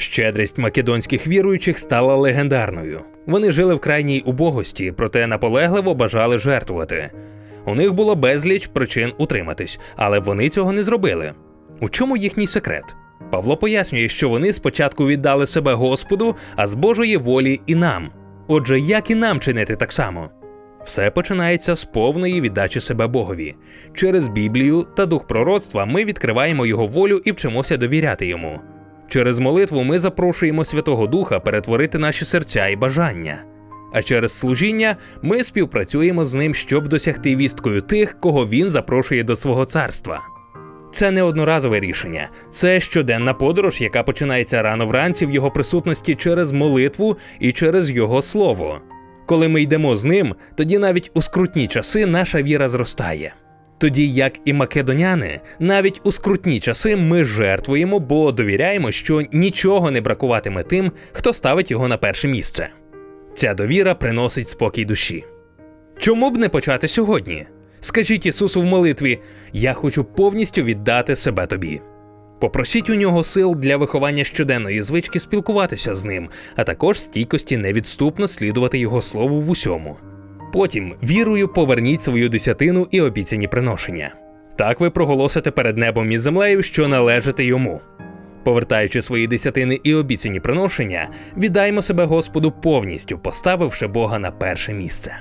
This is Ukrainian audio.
Щедрість македонських віруючих стала легендарною. Вони жили в крайній убогості, проте наполегливо бажали жертвувати. У них було безліч причин утриматись, але вони цього не зробили. У чому їхній секрет? Павло пояснює, що вони спочатку віддали себе Господу, а з Божої волі і нам. Отже, як і нам чинити так само? Все починається з повної віддачі себе Богові. Через Біблію та дух пророцтва ми відкриваємо його волю і вчимося довіряти йому. Через молитву ми запрошуємо Святого Духа перетворити наші серця і бажання. А через служіння ми співпрацюємо з ним, щоб досягти вісткою тих, кого він запрошує до свого царства. Це не одноразове рішення, це щоденна подорож, яка починається рано вранці в його присутності через молитву і через його слово. Коли ми йдемо з ним, тоді навіть у скрутні часи наша віра зростає. Тоді, як і македоняни, навіть у скрутні часи ми жертвуємо, бо довіряємо, що нічого не бракуватиме тим, хто ставить його на перше місце. Ця довіра приносить спокій душі. Чому б не почати сьогодні? Скажіть Ісусу в молитві: Я хочу повністю віддати себе тобі. Попросіть у нього сил для виховання щоденної звички спілкуватися з ним, а також стійкості невідступно слідувати його слову в усьому. Потім вірою поверніть свою десятину і обіцяні приношення. Так ви проголосите перед небом і землею, що належите йому. Повертаючи свої десятини і обіцяні приношення, віддаймо себе Господу повністю, поставивши Бога на перше місце.